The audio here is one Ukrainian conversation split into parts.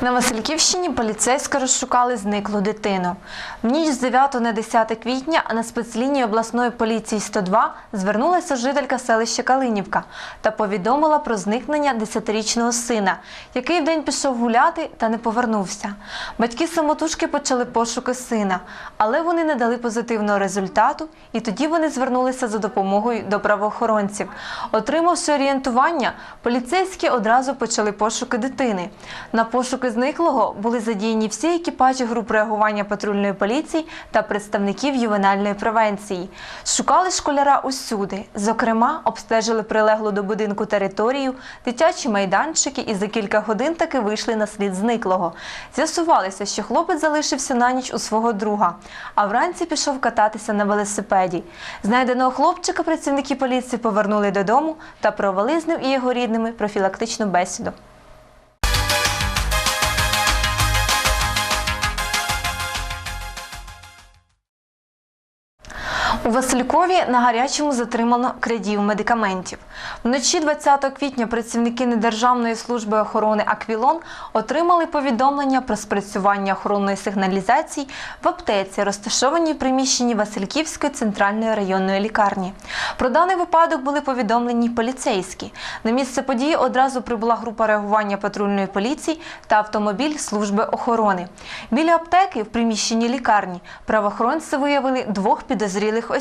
На Васильківщині поліцейські розшукали зниклу дитину. В ніч з 9 на 10 квітня на спецлінії обласної поліції 102 звернулася жителька селища Калинівка та повідомила про зникнення 10-річного сина, який вдень пішов гуляти та не повернувся. Батьки самотужки почали пошуки сина, але вони не дали позитивного результату, і тоді вони звернулися за допомогою до правоохоронців. Отримавши орієнтування, поліцейські одразу почали пошуки дитини. На пошуки зниклого були задіяні всі екіпажі груп реагування патрульної поліції та представників ювенальної превенції. Шукали школяра усюди. Зокрема, обстежили прилеглу до будинку територію, дитячі майданчики і за кілька годин таки вийшли на слід зниклого. З'ясувалося, що хлопець залишився на ніч у свого друга, а вранці пішов кататися на велосипеді. Знайденого хлопчика працівники поліції повернули додому та провели з ним і його рідними профілактичну бесіду. У Василькові на гарячому затримано крадів медикаментів. Вночі 20 квітня працівники Недержавної служби охорони Аквілон отримали повідомлення про спрацювання охоронної сигналізації в аптеці, розташованій в приміщенні Васильківської центральної районної лікарні. Про даний випадок були повідомлені поліцейські. На місце події одразу прибула група реагування патрульної поліції та автомобіль служби охорони. Біля аптеки в приміщенні лікарні правоохоронці виявили двох підозрілих осіб,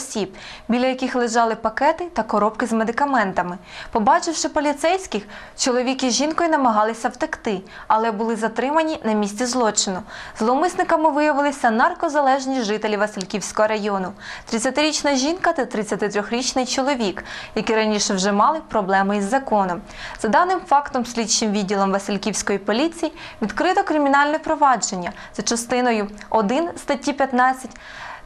біля яких лежали пакети та коробки з медикаментами. Побачивши поліцейських, чоловік із жінкою намагалися втекти, але були затримані на місці злочину. Зловмисниками виявилися наркозалежні жителі Васильківського району, 30-річна жінка та 33-річний чоловік, які раніше вже мали проблеми із законом. За даним фактом, слідчим відділом Васильківської поліції відкрито кримінальне провадження за частиною 1 статті 15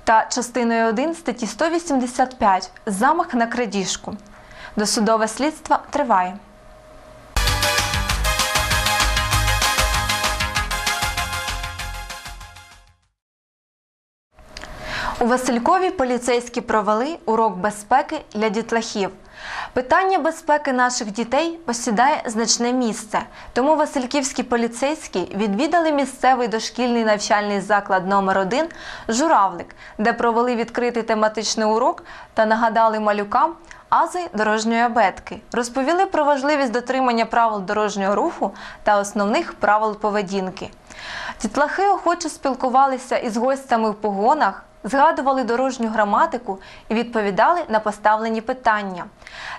та частиною 1 статті 185 замах на крадіжку. Досудове слідство триває. У Василькові поліцейські провели урок безпеки для дітлахів. Питання безпеки наших дітей посідає значне місце. Тому Васильківські поліцейські відвідали місцевий дошкільний навчальний заклад номер 1 Журавлик, де провели відкритий тематичний урок та нагадали малюкам ази дорожньої абетки. Розповіли про важливість дотримання правил дорожнього руху та основних правил поведінки. Дітлахи охоче спілкувалися із гостями в погонах, згадували дорожню граматику і відповідали на поставлені питання.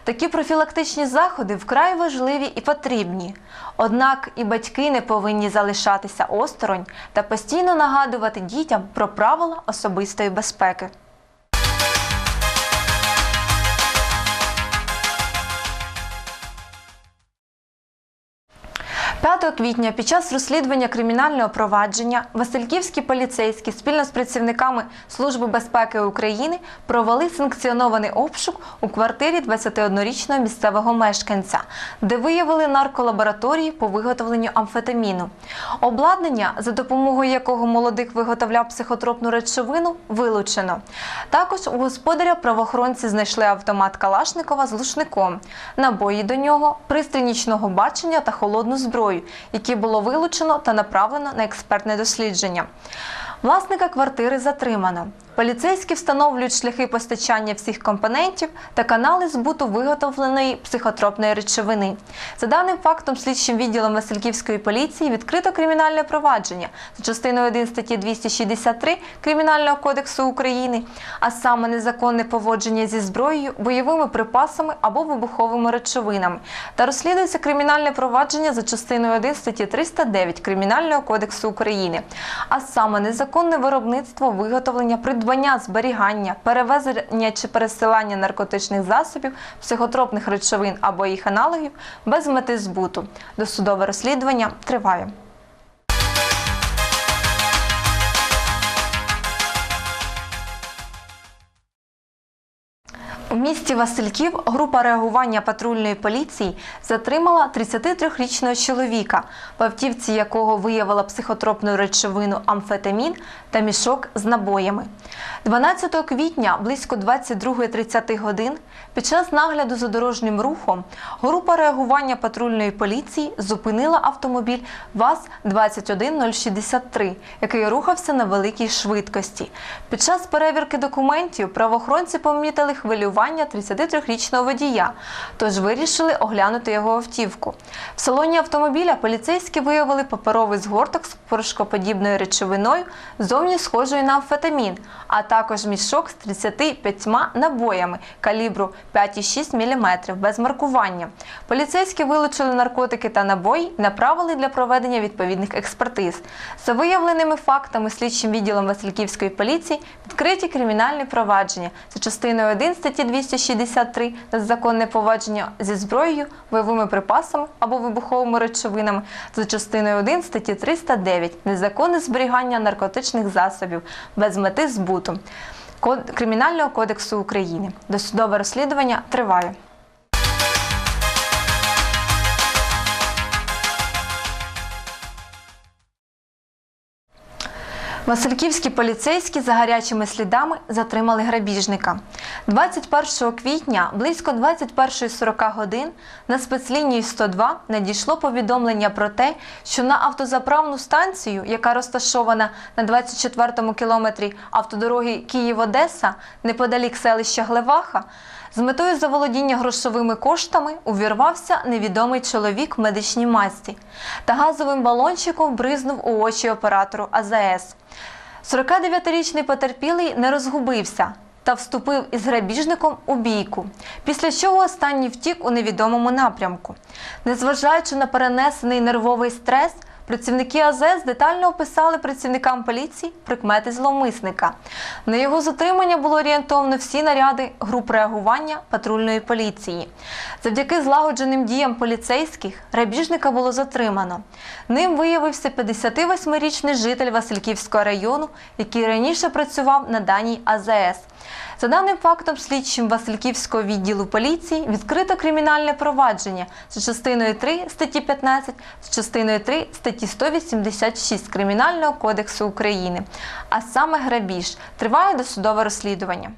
Такі профілактичні заходи вкрай важливі і потрібні. Однак і батьки не повинні залишатися осторонь та постійно нагадувати дітям про правила особистої безпеки. 5 квітня під час розслідування кримінального провадження Васильківські поліцейські спільно з працівниками Служби безпеки України провели санкціонований обшук у квартирі 21-річного місцевого мешканця, де виявили нарколабораторії по виготовленню амфетаміну. Обладнання, за допомогою якого молодик виготовляв психотропну речовину, вилучено. Також у господаря правоохоронці знайшли автомат Калашникова з глушником, набої до нього, пристрій нічного бачення та холодну зброю, які було вилучено та направлено на експертне дослідження. Власника квартири затримано. Поліцейські встановлюють шляхи постачання всіх компонентів та канали збуту виготовленої психотропної речовини. За даним фактом, слідчим відділом Васильківської поліції відкрито кримінальне провадження за частиною 1 статті 263 Кримінального кодексу України, а саме незаконне поводження зі зброєю, бойовими припасами або вибуховими речовинами, та розслідується кримінальне провадження за частиною 1 статті 309 Кримінального кодексу України, а саме незаконне виробництво, виготовлення, придбання, зберігання, перевезення чи пересилання наркотичних засобів, психотропних речовин або їх аналогів без мети збуту. Досудове розслідування триває. У місті Васильків група реагування патрульної поліції затримала 33-річного чоловіка, в автівці якого виявила психотропну речовину амфетамін та мішок з набоями. 12 квітня близько 22.30 годин під час нагляду за дорожнім рухом група реагування патрульної поліції зупинила автомобіль ВАЗ-21063, який рухався на великій швидкості. Під час перевірки документів правоохоронці помітили хвилювання 33-річного водія, тож вирішили оглянути його автівку. В салоні автомобіля поліцейські виявили паперовий згорток з порошкоподібною речовиною, зовні схожою на амфетамін, а також мішок з 35 набоями калібру 5,6 мм без маркування. Поліцейські вилучили наркотики та набої і направили для проведення відповідних експертиз. За виявленими фактами слідчим відділом Васильківської поліції відкриті кримінальні провадження за частиною 1 статті 263 незаконне повадження зі зброєю, бойовими припасами або вибуховими речовинами, за частиною 1 статті 309 незаконне зберігання наркотичних засобів без мети збуту Кримінального кодексу України. Досудове розслідування триває. Васильківські поліцейські за гарячими слідами затримали грабіжника. 21 квітня близько 21.40 годин на спецлінії 102 надійшло повідомлення про те, що на автозаправну станцію, яка розташована на 24-му кілометрі автодороги Київ-Одеса, неподалік селища Глеваха, з метою заволодіння грошовими коштами увірвався невідомий чоловік в медичній масці та газовим балончиком бризнув у очі оператору АЗС. 49-річний потерпілий не розгубився та вступив із грабіжником у бійку, після чого останній втік у невідомому напрямку. Незважаючи на перенесений нервовий стрес, працівники АЗС детально описали працівникам поліції прикмети зловмисника. На його затримання було орієнтовано всі наряди груп реагування патрульної поліції. Завдяки злагодженим діям поліцейських грабіжника було затримано. Ним виявився 58-річний житель Васильківського району, який раніше працював на даній АЗС. За даним фактом, слідчим Васильківського відділу поліції відкрито кримінальне провадження за частиною 3 статті 15, з частиною 3 статті 186 Кримінального кодексу України, а саме грабіж. Триває досудове розслідування.